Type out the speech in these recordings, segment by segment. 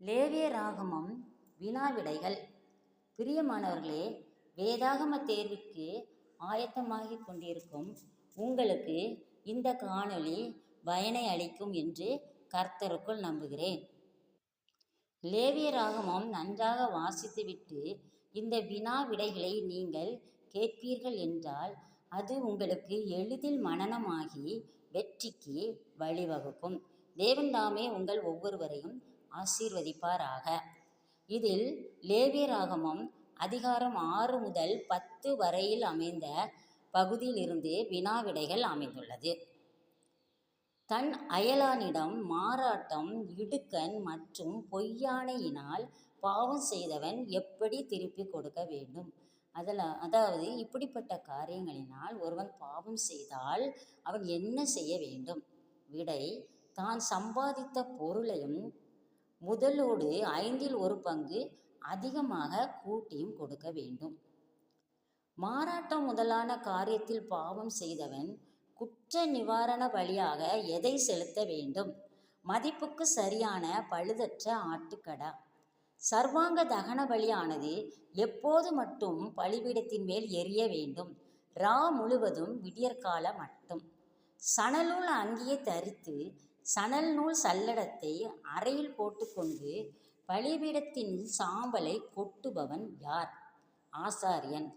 லேவிய ராகமம் வினாவிடைகள் பிரியமானவர்களே வேதாகம தேர்வுக்கு ஆயத்தமாகிக் கொண்டிருக்கும் உங்களுக்கு இந்த காணொளி பயனை அளிக்கும் என்று கர்த்தருக்குள் நம்புகிறேன். லேவிய ராகமம் நன்றாக வாசித்துவிட்டு இந்த வினா விடைகளை நீங்கள் கேட்பீர்கள் என்றால் அது உங்களுக்கு எளிதில் மனனமாகி வெற்றிக்கு வழிவகுக்கும். தேவன் தாமே உங்கள் ஒவ்வொருவரையும் ஆசீர்வதிப்பாராக. இதில் லேவியராகமம் அதிகாரம் ஆறு முதல் பத்து வரையில் அமைந்த பகுதியிலிருந்து வினாவிடைகள் அமைந்துள்ளது. தன் அயலானிடம் மாறாட்டம் இடுக்கன் மற்றும் பொய்யானையினால் பாவம் செய்தவன் எப்படி திருப்பிக் கொடுக்க வேண்டும்? அதில் அதாவது இப்படிப்பட்ட காரியங்களினால் ஒருவன் பாவம் செய்தால் அவன் என்ன செய்ய வேண்டும்? விடை தான் சம்பாதித்த பொருளையும் முதலோடு ஐந்தில் ஒரு பங்கு அதிகமாக கூட்டியும் கொடுக்க வேண்டும். மாறாட்டம் முதலான காரியத்தில் பாவம் செய்தவன் குற்ற நிவாரண பலியாக எதை செலுத்த வேண்டும்? மதிப்புக்கு சரியான பழுதற்ற ஆட்டுக்கடா. சர்வாங்க தகன பலியானது எப்போது மட்டும் பலிபீடத்தின் மேல் எரிய வேண்டும்? ரா முழுவதும் விடியற்கால மட்டும். சணலூல் அங்கியை தரித்து சணல் நூல் சல்லடத்தை அறையில் போட்டுக்கொண்டு பலிபீடத்தின் சாம்பலை கொட்டுபவன் யார்? ஆசாரியன்.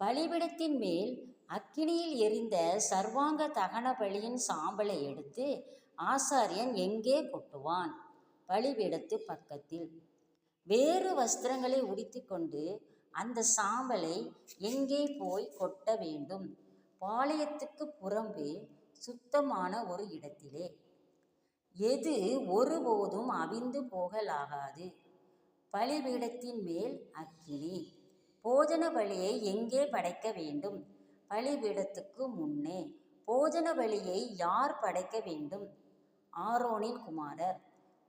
பலிபீடத்தின் மேல் அக்கினியில் எரிந்த சர்வாங்க தகன பலியின் சாம்பலை எடுத்து ஆசாரியன் எங்கே கொட்டுவான்? பலிபீடத்து பக்கத்தில். வேறு வஸ்திரங்களை உடுத்திக்கொண்டு அந்த சாம்பலை எங்கே போய் கொட்ட வேண்டும்? பாளையத்துக்கு புறம்பே சுத்தமான ஒரு இடத்திலே. எது ஒருபோதும் அவிந்து போகலாகாது. பலிபீடத்தின் மேல் அக்கினி. போஜன பலியை எங்கே படைக்க வேண்டும்? பலிபீடத்துக்கு முன்னே. போஜன பலியை யார் படைக்க வேண்டும்? ஆரோனின் குமாரர்.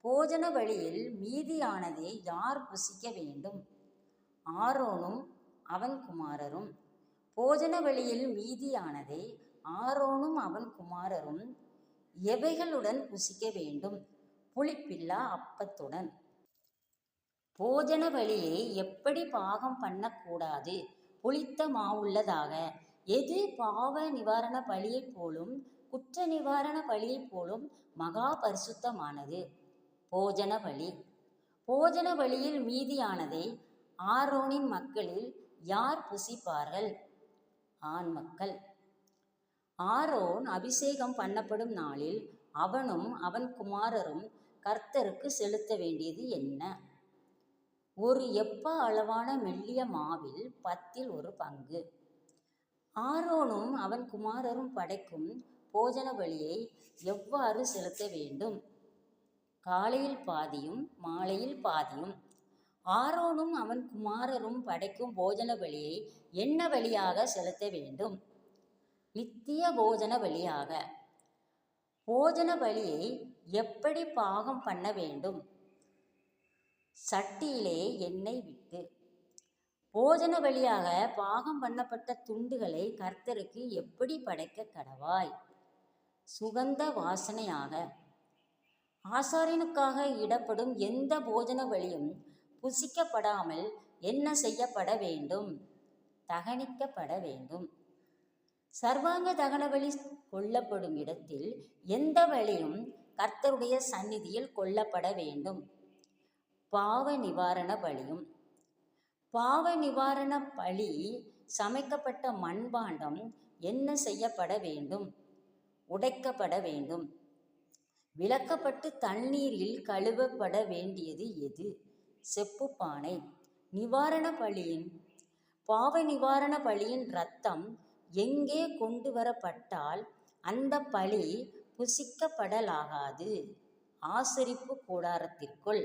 போஜன பலியில் மீதியானதை யார் புசிக்க வேண்டும்? ஆரோனும் அவன் குமாரரும். போஜன வழியில் மீதியானதை ஆரோனும் அவன் குமாரரும் எவைகளுடன் புசிக்க வேண்டும்? புளிப்பில்லா அப்பத்துடன். போஜன வழியை எப்படி பாகம் பண்ணக்கூடாது புளித்த மாவுள்ளதாக. எது பாவ நிவாரண பலியைப் போலும் குற்ற நிவாரண பலியைப் போலும் மகா பரிசுத்தமானது? போஜன பலி போஜன வழியில் மீதியானதை ஆரோனின் மக்களில் யார் புசிப்பார்கள்? ஆண் மக்கள். ஆரோன் அபிஷேகம் பண்ணப்படும் நாளில் அவனும் அவன் குமாரரும் கர்த்தருக்கு செலுத்த வேண்டியது என்ன? ஒரு எப்ப அளவான மெல்லிய மாவில் பத்தில் ஒரு பங்கு. ஆரோனும் அவன் குமாரரும் படைக்கும் போஜன பலியை எவ்வாறு செலுத்த வேண்டும்? காலையில் பாதியும் மாலையில் பாதியும். ஆரோனும் அவன் குமாரரும் படைக்கும் போஜன பலியை என்ன வழியாக செலுத்த வேண்டும்? நித்திய போஜன பலியாக. போஜன பலியை எப்படி பாகம் பண்ண வேண்டும்? சட்டியிலே எண்ணெய் விட்டு. போஜன வழியாக பாகம் பண்ணப்பட்ட துண்டுகளை கர்த்தருக்கு எப்படி படைக்க கடவாய்? சுகந்த வாசனையாக. ஆசாரியனுக்காக இடப்படும் எந்த போஜன வழியும் புசிக்கப்படாமல் என்ன செய்யப்பட வேண்டும்? தகனிக்கப்பட வேண்டும். சர்வாங்க தகன வழி கொல்லப்படும் இடத்தில் எந்த வழியும் கர்த்தருடைய சந்நிதியில் கொல்லப்பட வேண்டும். பாவ நிவாரண பலியும். பாவ நிவாரண பலி சமைக்கப்பட்ட மண்பாண்டம் என்ன செய்யப்பட வேண்டும்? உடைக்கப்பட வேண்டும். விளக்கப்பட்டு தண்ணீரில் கழுவப்பட வேண்டியது எது? செப்பு பானை. நிவாரண பலியின். பாவ நிவாரண பலியின் இரத்தம் எங்கே கொண்டு வரப்பட்டால் அந்த பழி புசிக்கப்படலாகாது. ஆசரிப்பு கூடாரத்திற்குள்.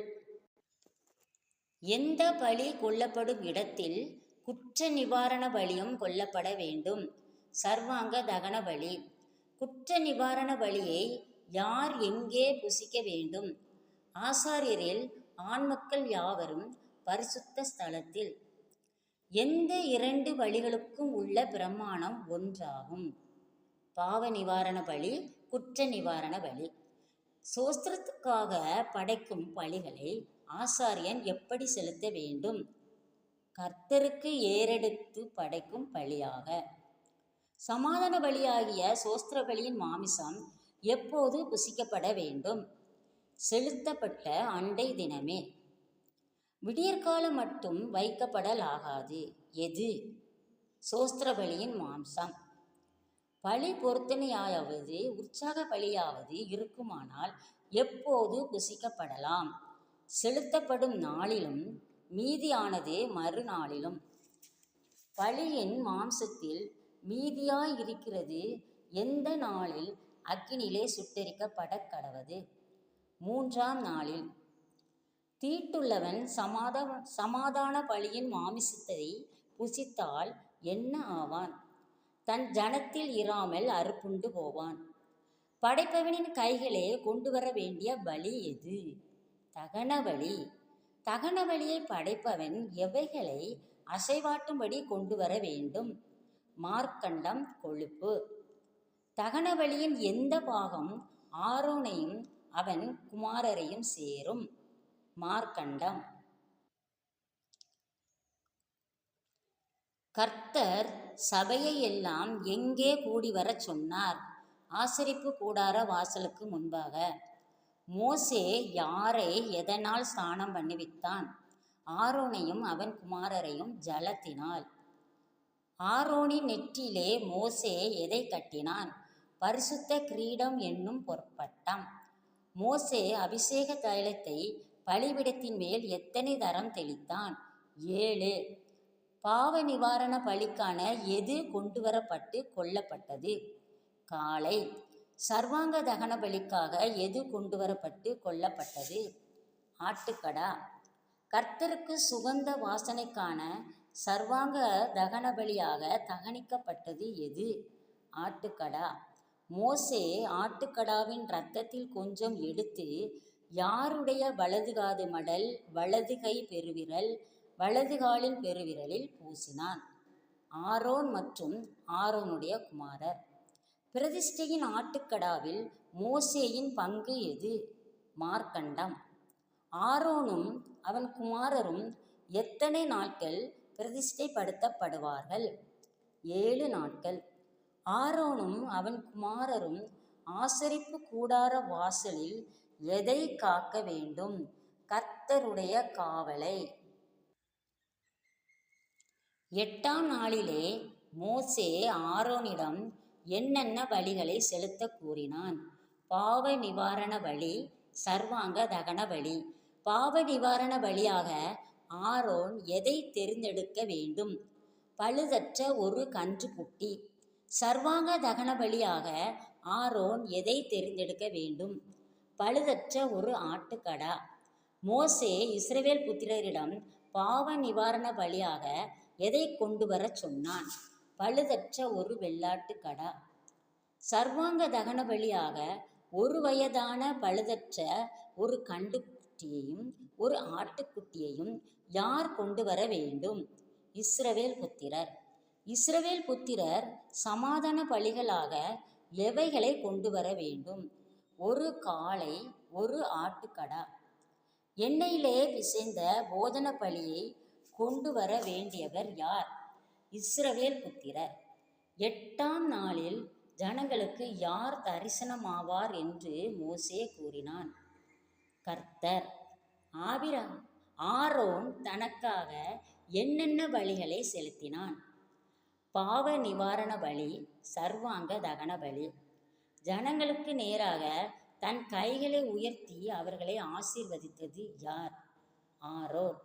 எந்த பலி கொல்லப்படும் இடத்தில் குற்ற நிவாரண பலியும் கொல்லப்பட வேண்டும். சர்வாங்க தகன பலி. குற்ற நிவாரண பலியை யார் எங்கே புசிக்க வேண்டும்? ஆசாரியரில் ஆண்மக்கள் யாவரும் பரிசுத்த ஸ்தலத்தில் எந்த இரண்டு வழிகளுக்கும் உள்ள பிரமாணம் ஒன்றாகும். பாவ நிவாரண பலி குற்ற நிவாரண பலி சோஸ்திரத்துக்காக படைக்கும் பலிகளை ஆசாரியன் எப்படி செலுத்த வேண்டும்? கர்த்தருக்கு ஏறெடுத்து படைக்கும் பலியாக சமாதான பலியாகிய சோஸ்திர பலியின் மாமிசம் எப்போது புசிக்கப்பட வேண்டும்? செலுத்தப்பட்ட அண்டை தினமே. விடியற்காலம் மட்டும் வைக்கப்படலாகாது. எது? சோஸ்திரபலியின் மாம்சம். பழி பொருத்தனையாவது உற்சாக பலியாவது இருக்குமானால் எப்போது புசிக்கப்படலாம்? செலுத்தப்படும் நாளிலும் மீதியானது மறுநாளிலும். பலியின் மாம்சத்தில் மீதியாய் இருக்கிறது எந்த நாளில் அக்கினிலே சுட்டெரிக்கப்பட கடவது? மூன்றாம் நாளில் தீட்டுள்ளவன் சமாத சமாதான பலியின் மாமிசத்தை புசித்தால் என்ன ஆவான்? தன் ஜனத்தில் இராமல் அறுப்புண்டு போவான். படைப்பவனின் கைகளே கொண்டு வர வேண்டிய பலி எது? தகன பலி தகன பலியை படைப்பவன் எவைகளை அசைவாட்டும்படி கொண்டு வர வேண்டும்? மார்க்கண்டம் கொழுப்பு. தகன பலியின் எந்த பாகம்? ஆரோனையும் அவன் குமாரரையும் சேரும். மார்க்கண்டம். கர்த்தர் சபையை எல்லாம் எங்கே கூடி வரச் சொன்னார்? ஆசரிப்பு கூடார வாசலுக்கு முன்பாக. மோசே யாரை எதனால் ஸ்நானம் பண்ணுவித்தான் ஆரோனையும் அவன் குமாரரையும் ஜலத்தினால். ஆரோனின் நெற்றிலே மோசே எதை கட்டினான்? பரிசுத்த கிரீடம் என்னும் பொற்பட்டம். மோசே அபிஷேக தைலத்தை பலிபிடத்தின் மேல் எத்தனை தரம் தெளித்தான்? ஏழு. பாவ நிவாரண பலிக்கான எது கொண்டு வரப்பட்டு கொல்லப்பட்டது? காளை. சர்வாங்க தகன பலிக்காக எது கொண்டு வரப்பட்டு கொல்லப்பட்டது? ஆட்டுக்கடா. கர்த்தருக்கு சுகந்த வாசனைக்கான சர்வாங்க தகன பலியாக தகனிக்கப்பட்டது எது? ஆட்டுக்கடா. மோசே ஆட்டுக்கடாவின் இரத்தத்தில் கொஞ்சம் எடுத்து யாருடைய வலது காது மடல் வலது கை பெருவிரல் வலதுகாலின் பெருவிரலில் பூசினான். ஆரோன் மற்றும் ஆரோனுடைய குமாரர். பிரதிஷ்டையின் ஆட்டுக்கடாவில் மோசேயின் பங்கு எது? மார்க்கண்டம். ஆரோனும் அவன் குமாரரும் எத்தனை நாட்கள் பிரதிஷ்டைப்படுத்தப்படுவார்கள்? ஏழு நாட்கள். ஆரோனும் அவன் குமாரரும் ஆசரிப்பு கூடார வாசலில் எதை காக்க வேண்டும்? கர்த்தருடைய காவலை. எட்டாம் நாளிலே மோசே ஆரோனிடம் என்னென்ன வழிகளை செலுத்த கூறினான்? பாவ நிவாரண வழி சர்வாங்க தகன வழி. பாவ நிவாரண வழியாக ஆரோன் எதை தெரிந்தெடுக்க வேண்டும்? பழுதற்ற ஒரு கன்றுக்குட்டி. சர்வாங்க தகன வழியாக ஆரோன் எதை தெரிந்தெடுக்க வேண்டும்? பழுதற்ற ஒரு ஆட்டுக்கடா. மோசே இஸ்ரவேல் புத்திரரிடம் பாவ நிவாரண பலியாக எதை கொண்டு வரச் சொன்னான்? பழுதற்ற ஒரு வெள்ளாட்டுக்கடா. சர்வாங்க தகன பலியாக ஒரு வயதான பழுதற்ற ஒரு கண்டுக்குட்டியையும் ஒரு ஆட்டுக்குட்டியையும் யார் கொண்டு வர வேண்டும்? இஸ்ரவேல் புத்திரர். இஸ்ரவேல் புத்திரர் சமாதான பலிகளாக எவைகளை கொண்டு வர வேண்டும்? ஒரு காளை ஒரு ஆட்டுக்கடா. எண்ணெயிலே பிசைந்த போதன பலியை கொண்டு வர வேண்டியவர் யார்? இஸ்ரவேல் புத்திரர். எட்டாம் நாளில் ஜனங்களுக்கு யார் தரிசனமாவார் என்று மோசே கூறினான். கர்த்தர். ஆபிரா ஆரோன் தனக்காக என்னென்ன பலிகளை செலுத்தினான்? பாவ நிவாரண பலி சர்வாங்க தகன பலி ஜனங்களுக்கு நேராக தன் கைகளை உயர்த்தி அவர்களை ஆசீர்வதித்தது யார்? ஆரோன்.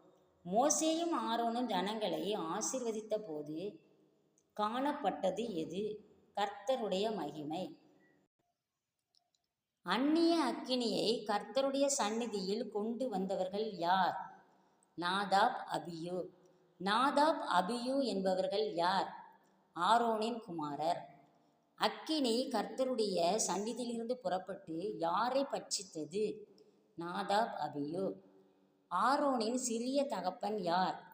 மோசேயும் ஆரோனும் ஜனங்களை ஆசீர்வதித்த போது காணப்பட்டது எது? கர்த்தருடைய மகிமை. அந்நிய அக்கினியை கர்த்தருடைய சந்நிதியில் கொண்டு வந்தவர்கள் யார்? Nadab Abihu. நாதாப் அபியூ என்பவர்கள் யார்? ஆரோனின் குமாரர். அக்கினி கர்த்தருடைய சந்நிதியிலிருந்து புறப்பட்டு யாரை பட்சித்தது? நாதாப் அபியோ. ஆரோனின் சிறிய தகப்பன் யார்?